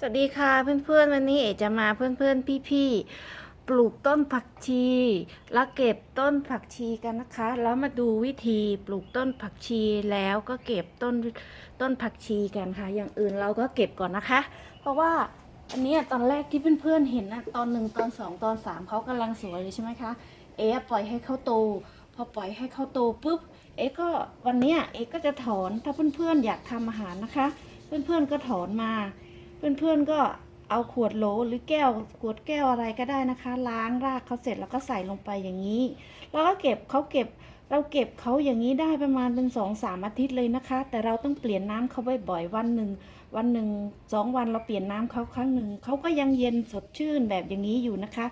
สวัสดีค่ะเพื่อนๆวันนี้เอจะมาเพื่อนๆพี่ๆปลูกต้นผักชีแล้วเก็บต้นผักชีกันนะคะ แล้วมาดูวิธีปลูกต้นผักชีแล้วก็เก็บต้นต้นผักชีกันค่ะ อย่างอื่นเราก็เก็บก่อนนะคะ เพราะว่าอันนี้ตอนแรกที่เพื่อนๆเห็นนะตอนหนึ่งตอนสองตอนสามเขากำลังสวยเลยใช่ไหมคะเอปล่อยให้เขาโตพอปล่อยให้เขาโตปุ๊บเอก็วันนี้เอก็จะถอนถ้าเพื่อนๆอยากทำอาหารนะคะ เพื่อนๆก็ถอนมา เพื่อนๆก็เอาขวดโหลหรือแก้วขวดแก้วอะไรก็ได้นะคะ ล้างรากเขาเสร็จแล้วก็ใส่ลงไปอย่างนี้ แล้วก็เก็บเขาเก็บเราเก็บเขาอย่างนี้ได้ประมาณเป็นสองสามอาทิตย์เลยนะคะ แต่เราต้องเปลี่ยนน้ำเขาบ่อยๆวันหนึ่งวันหนึ่งสองวันเราเปลี่ยนน้ำเขาครั้งหนึ่งเขาก็ยังเย็นสดชื่นแบบอย่างนี้อยู่นะคะ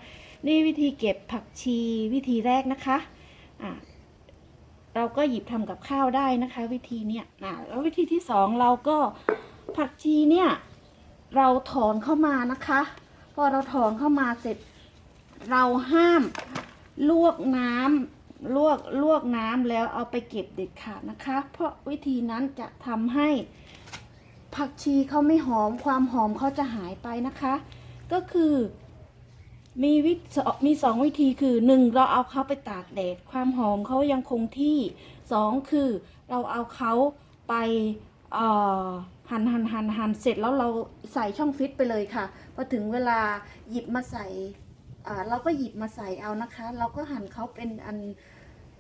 นี่วิธีเก็บผักชีวิธีแรกนะคะอะเราก็หยิบทำกับข้าวได้นะคะ วิธีเนี้ยนะแล้ววิธีที่สองเราก็ผักชีเนี่ย เราถอนเข้ามานะคะ พอเราถอนเข้ามาเสร็จ เราห้ามลวกน้ำลวกลวกน้ำแล้วเอาไปเก็บเด็ดขาดนะคะ เพราะวิธีนั้นจะทำให้ผักชีเขาไม่หอมความหอมเขาจะหายไปนะคะ ก็คือมีวิธมีสองวิธีคือหนึ่งเราเอาเขาไปตากแดด ความหอมเขายังคงที่สองคือเราเอาเขาไปเอ่อ หั่นหั่นหั่นหั่นเสร็จแล้วเราใส่ช่องฟิตไปเลยค่ะพอถึงเวลาหยิบมาใส่เราก็หยิบมาใส่เอานะคะ เราก็หั่นเขาเป็นอัน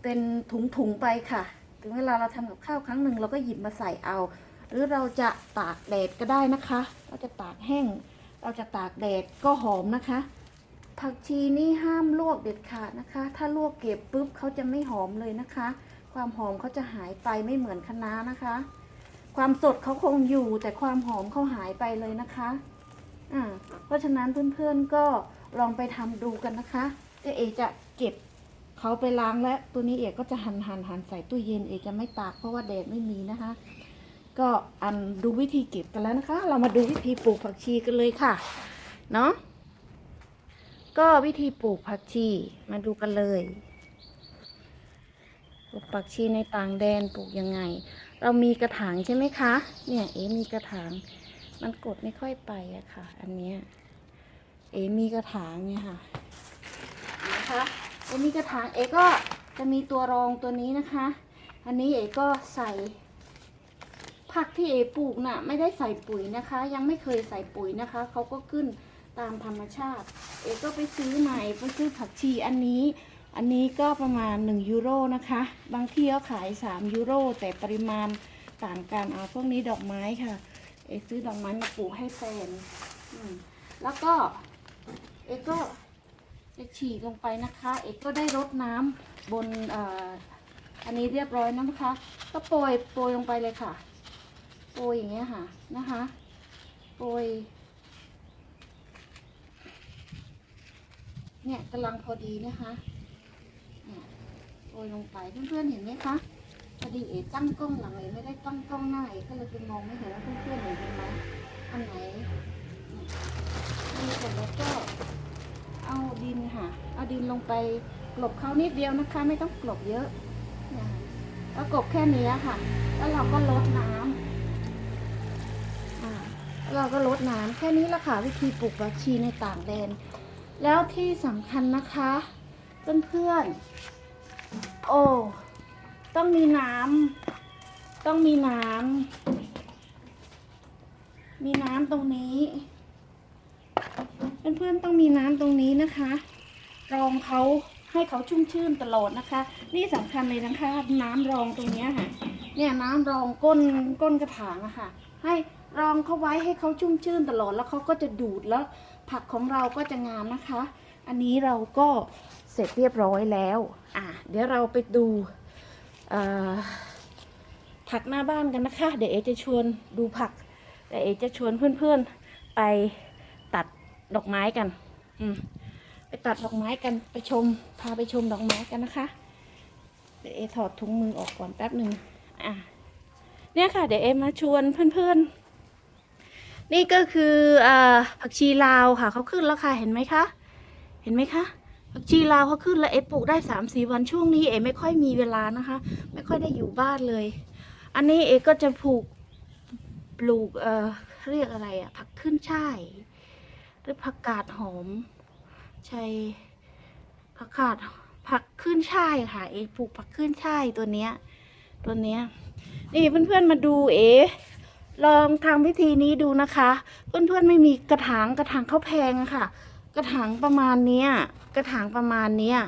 เป็นถุงถุงๆไปค่ะ ถึงเวลาเราทำกับข้าวครั้งหนึ่งเราก็หยิบมาใส่เอา หรือเราจะตากแดดก็ได้นะคะ เราจะตากแห้ง เราจะตากแดดก็หอมนะคะ ผักชีนี่ห้ามลวกเด็ดขาดนะคะ ถ้าลวกเก็บปุ๊บเขาจะไม่หอมเลยนะคะ ความหอมเขาจะหายไปไม่เหมือนคะน้านะคะ ความสดเขาคงอยู่แต่ความหอมเขาหายไปเลยนะคะอ่าเพราะฉะนั้นเพื่อนๆก็ลองไปทำดูกันนะคะเดี๋ยวเอจะเก็บเขาไปล้างและตัวนี้เอกก็จะหันหันหันใส่ตู้เย็นเอกจะไม่ตากเพราะว่าแดดไม่มีนะคะ ก็อันดูวิธีเก็บกันแล้วนะคะ เรามาดูวิธีปลูกผักชีกันเลยค่ะเนาะก็วิธีปลูกผักชีมาดูกันเลย ปลูกผักชีในต่างแดนปลูกยังไง เรามีกระถางใช่ไหมคะ เนี่ยเอ๋มีกระถาง มันกดไม่ค่อยไปอะค่ะ อันเนี้ยเอ๋มีกระถางเนี่ยค่ะนะคะเอ๋มีกระถางเอ๋ก็จะมีตัวรองตัวนี้นะคะ อันนี้เอ๋ก็ใส่ผักที่เอ๋ปลูกน่ะไม่ได้ใส่ปุ๋ยนะคะ ยังไม่เคยใส่ปุ๋ยนะคะเขาก็ขึ้นตามธรรมชาติ เอ๋ก็ไปซื้อใหม่ไปซื้อผักชีอันนี้ อันนี้ก็ประมาณ 1 ยูโรนะคะ บางที่เขาขาย 3 ยูโร แต่ปริมาณต่างกันเอาพวกนี้ดอกไม้ค่ะ เอซื้อดอกไม้มาปลูกให้แฟนแล้วก็เอก็จะฉีกลงไปนะคะ เอก็ได้รดน้ำบนออันนี้เรียบร้อยนะคะ ก็โปรยโปรยลงไปเลยค่ะ โปรยอย่างเงี้ยค่ะนะคะ โปรยเนี่ยกำลังพอดีนะคะ โรยลงไปเพื่อนๆเห็นไหมคะพอดีเอ๋ตั้งกล้องหลังเอ๋ไม่ได้ตั้งกล้องหน้าเอ๋ก็เลยเป็นมองไม่เห็นว่าเพื่อนๆเห็นไหมอันไหนนี่เสร็จแล้วก็เอาดินค่ะ เอาดินลงไปกลบเขานิดเดียวนะคะ ไม่ต้องกลบเยอะนะแล้วกลบแค่นี้ค่ะ แล้วเราก็ลดน้ำอ่าเราก็ลดน้ำแค่นี้ละค่ะ วิธีปลูกบักชีในต่างแดน แล้วที่สำคัญนะคะ เพื่อนๆ โอ้ ต้องมีน้ำ ต้องมีน้ำ มีน้ำตรงนี้ เพื่อนๆต้องมีน้ำตรงนี้นะคะ รองเขาให้เขาชุ่มชื่นตลอดนะคะ นี่สำคัญเลยนะคะ น้ำรองตรงนี้ค่ะ เนี่ยน้ำรองก้นก้นกระถางอะค่ะ ให้รองเขาไว้ให้เขาชุ่มชื่นตลอดแล้วเขาก็จะดูดแล้ว ผักของเราก็จะงามนะคะ อันนี้เราก็เสร็จเรียบร้อยแล้ว อะ เดี๋ยวเราไปดูผักหน้าบ้านกันนะคะ เดี๋ยวเอจะชวนดูผักเดี๋ยวเอจะชวนเพื่อนๆไปตัดดอกไม้กัน อืม ไปตัดดอกไม้กัน ไปชม พาไปชมดอกไม้กันนะคะ เดี๋ยวเอถอดถุงมือออกก่อนแป๊บหนึ่งอะ เนี่ยค่ะ เดี๋ยวเอมาชวนเพื่อนๆ นี่ก็คืออ่าผักชีลาวค่ะ เขาขึ้นแล้วค่ะ เห็นไหมคะ เห็นไหมคะผักชีลาวเขาขึ้นแล้วเอปลูกได้สามสี่วันช่วงนี้เอไม่ค่อยมีเวลานะคะ ไม่ค่อยได้อยู่บ้านเลย อันนี้เอก็จะปลูกปลูกเอ่อเรียกอะไรอะผักขึ้นช่ายหรือผักกาดหอมใช่ผักกาดผักขึ้นช่ายค่ะ เอปลูกผักขึ้นช่ายตัวเนี้ยตัวเนี้ยนี่เพื่อนๆมาดูเอลองทำวิธีนี้ดูนะคะ เพื่อนๆไม่มีกระถางกระถางเขาแพงค่ะ กระถางประมาณเนี้ยกระถางประมาณเนี้ย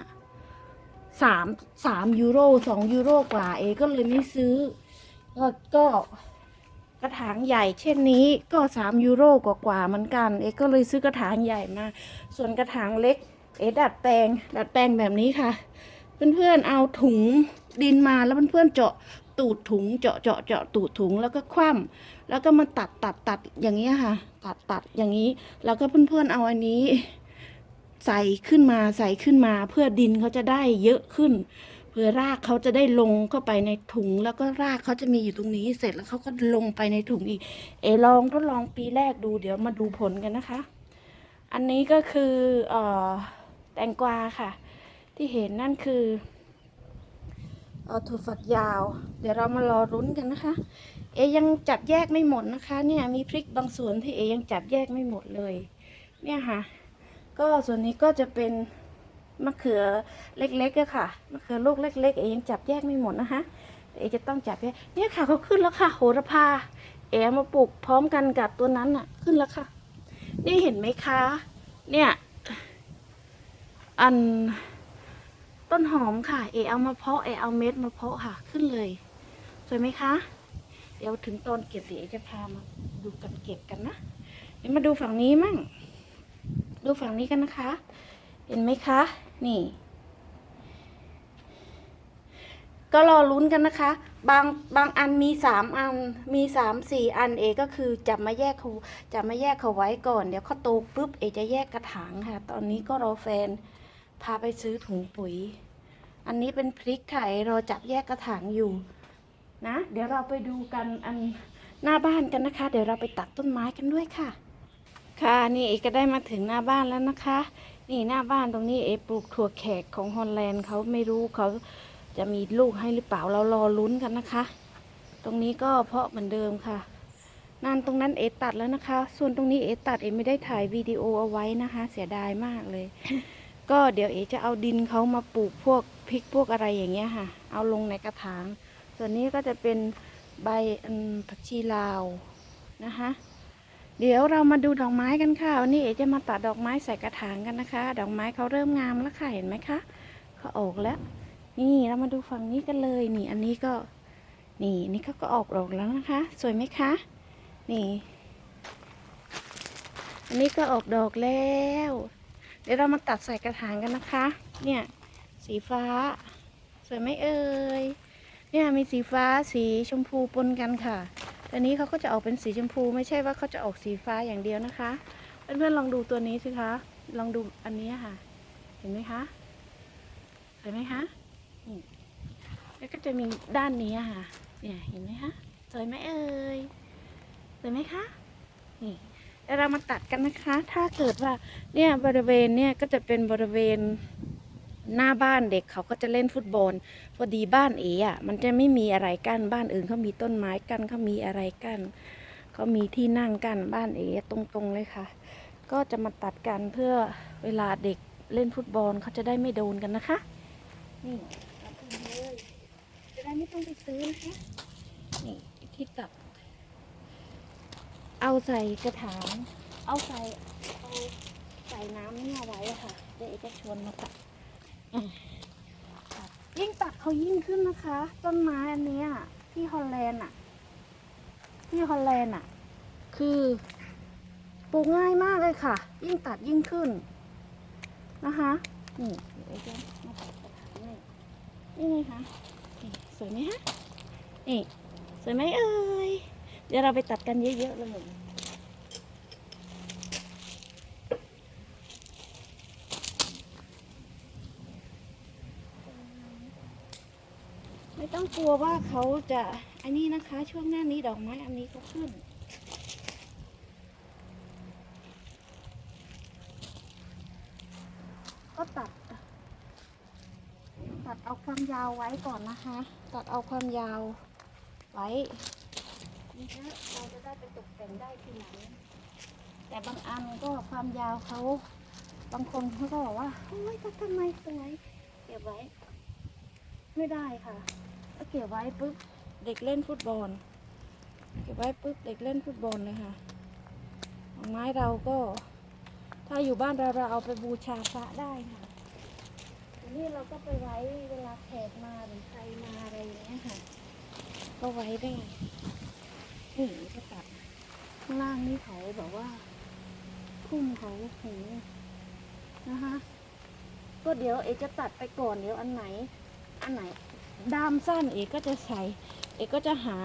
สามสามยูโรสองยูโรกว่าเอก็เลยไม่ซื้อแล้วก็กระถางใหญ่เช่นนี้ก็สามยูโรกว่าๆเหมือนกัน เอก็เลยซื้อกระถางใหญ่มา ส่วนกระถางเล็ก เอดัดแปลง ดัดแปลงแบบนี้ค่ะ เพื่อนๆเอาถุงดินมาแล้วเพื่อนๆเจาะตูดถุงเจาะเจาะเจาะตูดถุงแล้วก็คว่ำ แล้วก็มาตัดตัดตัดอย่างนี้ค่ะ ตัดตัดอย่างนี้ แล้วก็เพื่อนๆเอาอันนี้ ใส่ขึ้นมาใส่ขึ้นมา เพื่อดินเขาจะได้เยอะขึ้น เพื่อรากเขาจะได้ลงเข้าไปในถุง แล้วก็รากเขาจะมีอยู่ตรงนี้ เสร็จแล้วเขาก็ลงไปในถุงอีก เอลองทดลองปีแรกดูเดี๋ยวมาดูผลกันนะคะ อันนี้ก็คือเอ่อแตงกวาค่ะ ที่เห็นนั่นคือเอ่อถั่วฝักยาว เดี๋ยวเรามารอรุ้นกันนะคะ เอยังจับแยกไม่หมดนะคะ เนี่ยมีพริกบางส่วนที่เอยังจับแยกไม่หมดเลย เนี่ยค่ะ ก็ส่วนนี้ก็จะเป็นมะเขือเล็กๆอะค่ะมะเขือลูกเล็ก ๆ เอยังจับแยกไม่หมดนะคะเอจะต้องจับแยกเนี่ยค่ะเขาขึ้นแล้วค่ะ โหระพาเอมาปลูกพร้อมกันกับตัวนั้นอะขึ้นแล้วค่ะ นี่เห็นไหมคะ เนี่ยอันต้นหอมค่ะ เอเอามาเพาะเอเอาเม็ดมาเพาะค่ะ ขึ้นเลย สวยไหมคะ เดี๋ยวถึงตอนเก็บเดี๋ยวจะพามาดูกันเก็บกันนะเดี๋ยวมาดูฝั่งนี้มั่ง ดูฝั่งนี้กันนะคะ เห็นไหมคะ นี่ ก็รอลุ้นกันนะคะ บางบางอันมีสามอัน มีสามสี่อันเอก็คือจับมาแยกเขาจับมาแยกเขาไว้ก่อน เดี๋ยวเขาโตปุ๊บเอจะแยกกระถางค่ะ ตอนนี้ก็รอแฟน พาไปซื้อถุงปุ๋ย อันนี้เป็นพริกไข่รอจับแยกกระถางอยู่ นะ เดี๋ยวเราไปดูกันอันหน้าบ้านกันนะคะ เดี๋ยวเราไปตัดต้นไม้กันด้วยค่ะ ค่ะนี่เอก็ได้มาถึงหน้าบ้านแล้วนะคะ นี่หน้าบ้านตรงนี้เอปลูกถั่วแขกของฮอลแลนด์เขาไม่รู้เขาจะมีลูกให้หรือเปล่าเรารอลุ้นกันนะคะ ตรงนี้ก็เพาะเหมือนเดิมค่ะนั่นตรงนั้นเอตัดแล้วนะคะ ส่วนตรงนี้เอตัดเอไม่ได้ถ่ายวิดีโอเอาไว้นะคะ เสียดายมากเลย ก็เดี๋ยวเอจะเอาดินเขามาปลูกพวกพริกพวกอะไรอย่างเงี้ยค่ะ เอาลงในกระถาง ส่วนนี้ก็จะเป็นใบผักชีลาวนะคะ เดี๋ยวเรามาดูดอกไม้กันค่ะวันนี้เอ๋จะมาตัดดอกไม้ใส่กระถางกันนะคะ ดอกไม้เขาเริ่มงามแล้วค่ะเห็นไหมคะเขาออกแล้ว นี่เรามาดูฝั่งนี้กันเลยนี่อันนี้ก็นี่นี่เขาก็ออกดอกแล้วนะคะ สวยไหมคะ นี่ อันนี้ก็ออกดอกแล้ว เดี๋ยวเรามาตัดใส่กระถางกันนะคะ เนี่ยสีฟ้า สวยไหมเอ่ย เนี่ยมีสีฟ้าสีชมพูปนกันค่ะตอนนี้เขาก็จะออกเป็นสีชมพูไม่ใช่ว่าเขาจะออกสีฟ้าอย่างเดียวนะคะเพื่อนๆลองดูตัวนี้สิคะลองดูอันนี้ค่ะ เห็นไหมคะเห็นไหมคะนี่แล้วก็จะมีด้านนี้ค่ะ เนี่ยเห็นไหมคะสวยไหมเอ่ยสวยไหมคะนี่แล้วเรามาตัดกันนะคะ ถ้าเกิดว่าเนี่ยบริเวณเนี่ยก็จะเป็นบริเวณ หน้าบ้านเด็กเขาก็จะเล่นฟุตบอลพอดีบ้านเอ๋อะมันจะไม่มีอะไรกั้นบ้านอื่นเขามีต้นไม้กั้นเขามีอะไรกั้นเขามีที่นั่งกั้นบ้านเอ๋ตรงๆเลยค่ะ ก็จะมาตัดกันเพื่อเวลาเด็กเล่นฟุตบอลเขาจะได้ไม่โดนกันนะคะนี่ตัดเลยจะได้ไม่ต้องไปซื้อนะคะนี่ที่ตัดเอาใส่กระถางเอาใส่เอาใส่น้ำเนี่ยไว้ค่ะเดี๋ยวเอจะชวนมาตัด ยิ่งตัดเขายิ่งขึ้นนะคะ ต้นไม้อันเนี้ยที่ฮอลแลนด์อะ ที่ฮอลแลนด์อะ คือปลูกง่ายมากเลยค่ะ ยิ่งตัดยิ่งขึ้นนะคะนี่เดี๋ยวจะมาตัดกระถางนี่นี่ไงคะนี่สวยไหมฮะนี่สวยไหมเอ่ยเดี๋ยวเราไปตัดกันเยอะๆเลย ต้องกลัวว่าเขาจะอันนี้นะคะ ช่วงหน้านี้ดอกไม้อันนี้เขาขึ้น ก็ตัด ตัดเอาความยาวไว้ก่อนนะคะ ตัดเอาความยาวไว้มีเยอะเราจะได้ไปตกแต่งได้ที่ไหนแต่บางอันก็ความยาวเขาบางคนเขาก็บอกว่าโอ้ยทำไมสวยเก็บไว้ ไม่ได้ค่ะ เก็บไว้ปุ๊บเด็กเล่นฟุตบอล เก็บไว้ปุ๊บเด็กเล่นฟุตบอลเลยค่ะไม้เราก็ ถ้าอยู่บ้านเราเราเอาไปบูชาพระได้ค่ะทีนี้เราก็ไปไว้เวลาแขกมาหรือใครมาอะไรอย่างเงี้ยค่ะ ก็ไว้ได้นี่ก็ตัดข้างล่างนี่เขาแบบว่าพุ่มเขาโหนะคะก็เดี๋ยวเอจะตัดไปก่อนเดี๋ยวอันไหน อันไหน ด้ามสั้นเอกก็จะใส่ เอกก็จะหา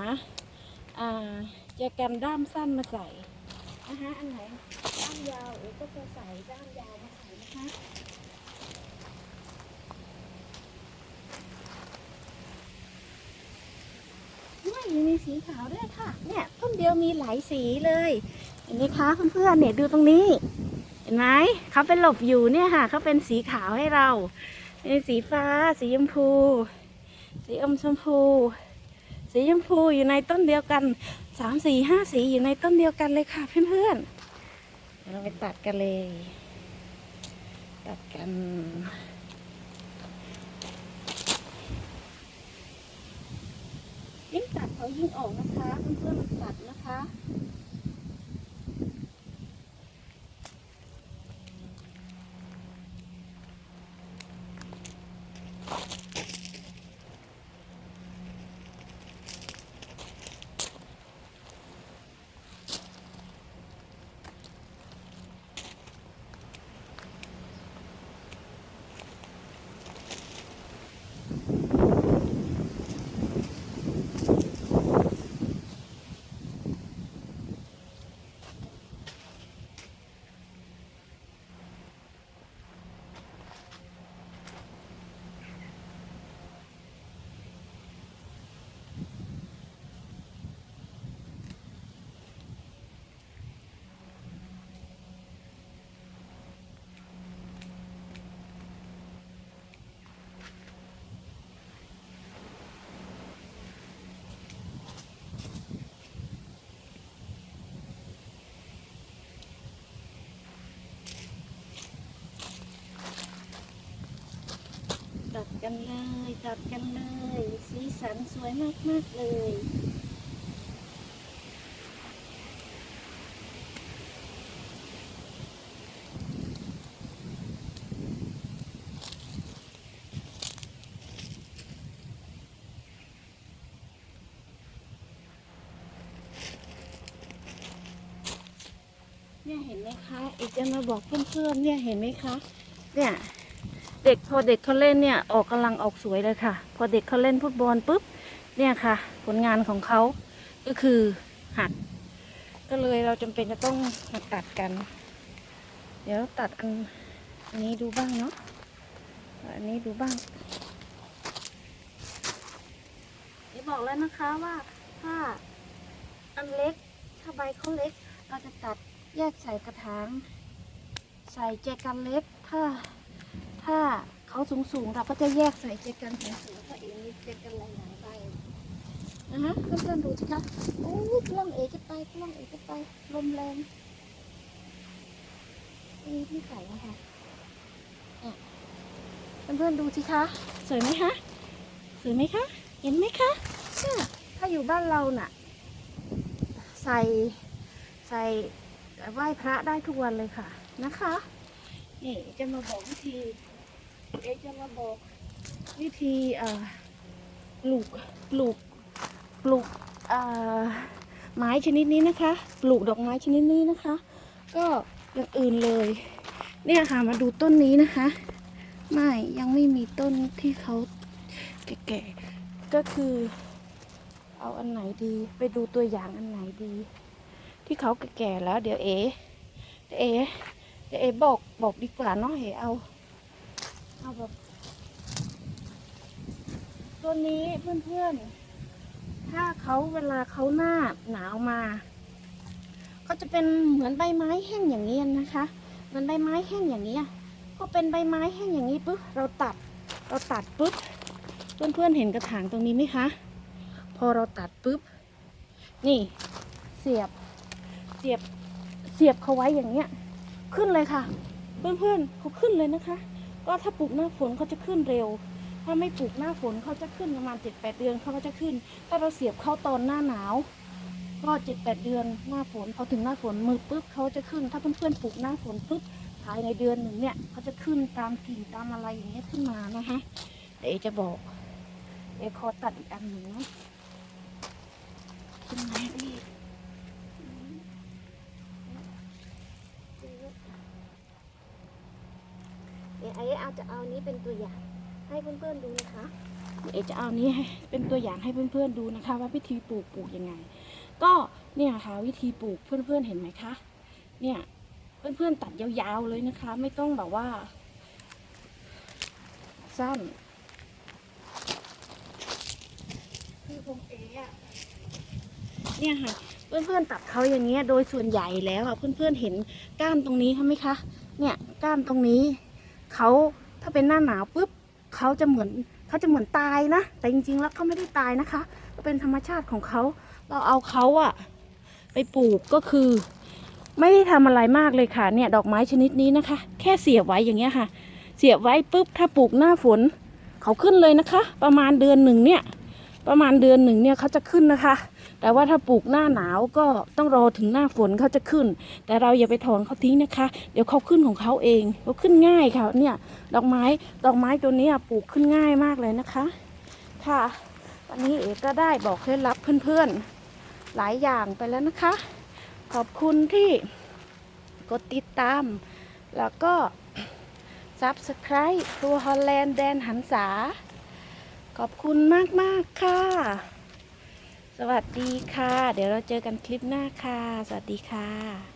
แจกันด้ามสั้นมาใส่นะคะอันไหนด้ามยาวเอกก็จะใส่ด้ามยาวมาใส่นะคะไม่มีสีขาวด้วยค่ะ เนี่ยต้นเดียวมีหลายสีเลยเห็นไหมคะเพื่อนๆเนี่ยดูตรงนี้เห็นไหมเขาเป็นหลบอยู่เนี่ยค่ะเขาเป็นสีขาวให้เราเป็นสีฟ้า สีชมพู สีอมชมพู สีชมพูอยู่ในต้นเดียวกันสามสีห้าสีอยู่ในต้นเดียวกันเลยค่ะเพื่อนๆเดี๋ยวเราไปตัดกันเลย ตัดกันยิ่งตัดเขายิ่งออกนะคะเพื่อนๆตัดนะคะ กันเลยตัดกันเลย สีสันสวยมากมาก ๆ เลยเนี่ยเห็นไหมคะอีกจะมาบอกเพื่อนๆเนี่ยเห็นไหมคะ เนี่ย เด็กพอเด็กเขาเล่นเนี่ยออกกำลังออกสวยเลยค่ะ พอเด็กเขาเล่นฟุตบอลปุ๊บเนี่ยค่ะ ผลงานของเขาก็คือหัก ก็เลยเราจำเป็นจะต้องมาตัดกัน เดี๋ยวตัดอันอันนี้ดูบ้างเนาะอันนี้ดูบ้างเดี๋ยวบอกแล้วนะคะว่าถ้าอันเล็กถ้าใบเขาเล็ก เราจะตัดแยกใส่กระถาง ใส่แจกันเล็กถ้า ถ้าเขาสูงสูงๆเราก็จะแยกใส่เจกันสูงสูงๆเพราะเองมีเจกันหลายๆใบนะฮะเพื่อนๆดูสิคะโอ้ยกล้องเอจะไปกล้องเอจะไปลมแรงนี่ที่ใส่นะคะเนี่ยเพื่อนๆดูสิคะ สวยไหมคะสวยไหมคะ เห็นไหมคะถ้าอยู่บ้านเราน่ะ ใส่ใส่ไหว้พระได้ทุกวันเลยค่ะนะคะ นี่จะมาบอกวิธี เอะจะมาบอกวิธีปลูกปลูกปลูกไม้ชนิดนี้นะคะ ปลูกดอกไม้ชนิดนี้นะคะ ก็อย่างอื่นเลย เนี่ยค่ะมาดูต้นนี้นะคะ ไม่ยังไม่มีต้นที่เขาแก่ๆก็คือ เอาอันไหนดี ไปดูตัวอย่างอันไหนดี ที่เขาแก่ๆแล้ว เดี๋ยวเอเดี๋ยวเอเดี๋ยวเอบอกบอกดีกว่าเนาะเอเอา เอาแบบตัวนี้เพื่อนๆ ถ้าเขาเวลาเขาหน้าหนาวมา ก็จะเป็นเหมือนใบไม้แห้งอย่างนี้นะคะ เหมือนใบไม้แห้งอย่างนี้ยพอเป็นใบไม้แห้งอย่างนี้ปุ๊บเราตัด เราตัดปุ๊บเพื่อนๆเห็นกระถางตรงนี้ไหมคะ พอเราตัดปุ๊บนี่เสียบเสียบเสียบเขาไว้อย่างเงี้ย ขึ้นเลยค่ะ เพื่อนๆเขาขึ้นเลยนะคะ ก็ถ้าปลูกหน้าฝนเขาจะขึ้นเร็ว ถ้าไม่ปลูกหน้าฝนเขาจะขึ้นประมาณเจ็ดแปดเดือนเขาก็จะขึ้น ถ้าเราเสียบเข้าตอนหน้าหนาว ก็เจ็ดแปดเดือนหน้าฝนพอถึงหน้าฝนมือปุ๊บเขาจะขึ้น ถ้าเพื่อนๆปลูกหน้าฝนปุ๊บภายในเดือนหนึ่งเนี่ยเขาจะขึ้นตามกิ่งตามอะไรอย่างเงี้ยขึ้นมานะคะเดี๋ยวจะบอกเอขอตัดอีกอันหนึ่งนะขึ้นไหมพี่ เดี๋ยวไอ้เอาจะเอานี้เป็นตัวอย่างให้เพื่อนๆดูนะคะเดี๋ยวเอจะเอานี้เป็นตัวอย่างให้เพื่อนๆดูนะคะ ว่าวิธีปลูกปลูกยังไง ก็เนี่ยค่ะวิธีปลูกเพื่อนๆเห็นไหมคะ เนี่ยเพื่อนๆตัดยาวๆเลยนะคะ ไม่ต้องแบบว่า สั้นคือผมเอะอะเนี่ยค่ะเพื่อนๆตัดเขาอย่างเงี้ยโดยส่วนใหญ่แล้วอะเพื่อนๆเห็นก้านตรงนี้ใช่ไหมคะ เนี่ยก้านตรงนี้ เขาถ้าเป็นหน้าหนาวปุ๊บเขาจะเหมือนเขาจะเหมือนตายนะ แต่จริงๆแล้วเขาไม่ได้ตายนะคะ เป็นธรรมชาติของเขา เราเอาเขาอะไปปลูกก็คือ ไม่ได้ทำอะไรมากเลยค่ะ เนี่ยดอกไม้ชนิดนี้นะคะ แค่เสียบไว้อย่างเงี้ยค่ะ เสียบไว้ปุ๊บถ้าปลูกหน้าฝนเขาขึ้นเลยนะคะ ประมาณเดือนหนึ่งเนี่ย ประมาณเดือนหนึ่งเนี่ยเขาจะขึ้นนะคะ แต่ว่าถ้าปลูกหน้าหนาวก็ต้องรอถึงหน้าฝนเขาจะขึ้น แต่เราอย่าไปถอนเขาทิ้งนะคะ เดี๋ยวเขาขึ้นของเขาเองเขาขึ้นง่ายค่ะเนี่ยดอกไม้ดอกไม้ตัวนี้ปลูกขึ้นง่ายมากเลยนะคะ ค่ะ วันนี้เอ๋ก็ได้บอกเคล็ดลับเพื่อนๆ หลายอย่างไปแล้วนะคะ ขอบคุณที่กดติดตาม แล้วก็ Subscribe ครัวฮอลแลนด์แดนหันษาขอบคุณมาก ๆ ค่ะ วัสดีค่ะ เดี๋ยวเราเจอกันคลิปหน้าค่ะ สวัสดีค่ะ